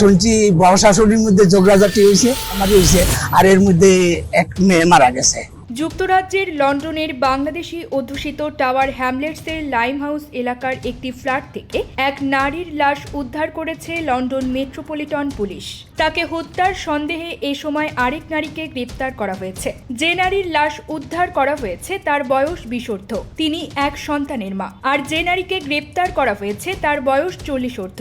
শুনছি বড় শাশুড়ির মধ্যে যোগরাজাটি হয়েছে, আমারই হয়েছে, আর এর মধ্যে এক মেয়ে মারা গেছে। যুক্তরাজ্যের লন্ডনের বাংলাদেশি অধ্যুষিত টাওয়ার হ্যামলেটসের লাইম হাউস এলাকার একটি ফ্ল্যাট থেকে এক নারীর লাশ উদ্ধার করেছে লন্ডন মেট্রোপলিটন পুলিশ। তাকে হত্যার সন্দেহে এ সময় আরেক নারীকে গ্রেপ্তার করা হয়েছে। যে নারীর লাশ উদ্ধার করা হয়েছে, তার বয়স বিশোর্ধ। তিনি এক সন্তানের মা। আর যে নারীকে গ্রেপ্তার করা হয়েছে, তার বয়স চল্লিশোর্ধ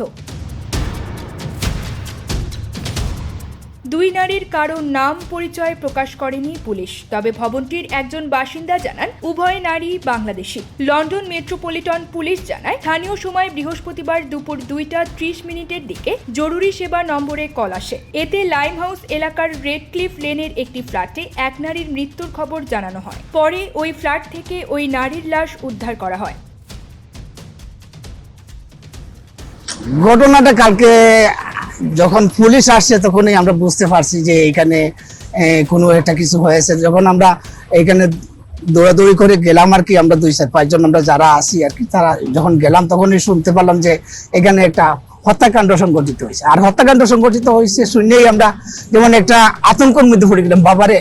দুই নারীর কারও নাম পরিচয় প্রকাশ করেনি পুলিশ, তবে ভবনটির একজন বাসিন্দা জানান, উভয় নারী বাংলাদেশি। লন্ডন মেট্রোপলিটন পুলিশ জানায়, স্থানীয় সময় বৃহস্পতিবার দুপুর দুইটা ত্রিশ মিনিটের দিকে জরুরি সেবা নম্বরে কল আসে। এতে লাইম হাউস এলাকার রেড ক্লিফ লেনের একটি ফ্ল্যাটে এক নারীর মৃত্যুর খবর জানানো হয়। পরে ওই ফ্ল্যাট থেকে ওই নারীর লাশ উদ্ধার করা হয়। ঘটনাটা কালকে যখন পুলিশ আসছে তখনই আমরা বুঝতে পারছি যে এখানে কোনো একটা কিছু হয়েছে। যখন আমরা এখানে দৌড়াদৌড়ি করে গেলাম আর কি, আমরা দুই চার পাঁচজন আমরা যারা আছি আর কি, তারা যখন গেলাম তখনই শুনতে পারলাম যে এখানে একটা হত্যাকাণ্ড সংঘটিত হয়েছে। আর হত্যাকাণ্ড সংঘটিত হয়েছে শুনেই আমরা যেমন একটা আতঙ্কের মধ্যে পড়ে গেলাম, বাবারে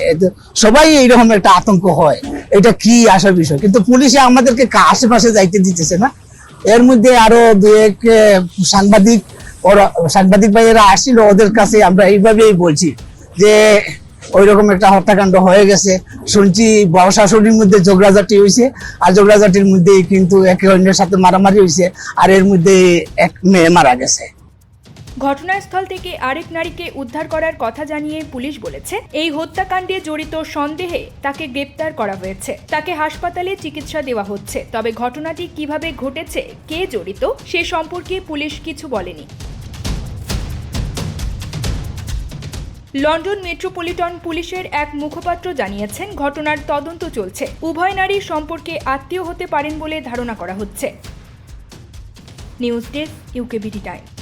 সবাই এইরকম একটা আতঙ্ক হয়। এটা কি আসার বিষয়? কিন্তু পুলিশে আমাদেরকে আশেপাশে যাইতে দিতেছে না। এর মধ্যে আরও দু এক সাংবাদিক ওরা সাংবাদিক ভাইয়েরা আসছিল ওদের কাছে আমরা এইভাবেই বলছি যে ওই রকম একটা হত্যাকাণ্ড হয়ে গেছে। শুনছি বড় শাশুড়ির মধ্যে যোগরাজাটি হয়েছে আর যোগরাজাটির মধ্যেই কিন্তু একে অন্যের সাথে মারামারি হয়েছে আর এর মধ্যে এক মেয়ে মারা গেছে। ঘটনাস্থল থেকে আরেক নারীকে উদ্ধার করার কথা জানিয়ে পুলিশ বলেছে, এই হত্যাকাণ্ডে জড়িত সন্দেহে তাকে গ্রেপ্তার করা হয়েছে। তাকে হাসপাতালে চিকিৎসা দেওয়া হচ্ছে। তবে ঘটনাটি কীভাবে ঘটেছে, কে জড়িত, সে সম্পর্কে পুলিশ কিছু বলেনি। লন্ডন মেট্রোপলিটন পুলিশের এক মুখপাত্র জানিয়েছেন, ঘটনার তদন্ত চলছে। উভয় নারী সম্পর্কে আত্মীয় হতে পারেন বলে ধারণা করা হচ্ছে। News desk, UKBD time.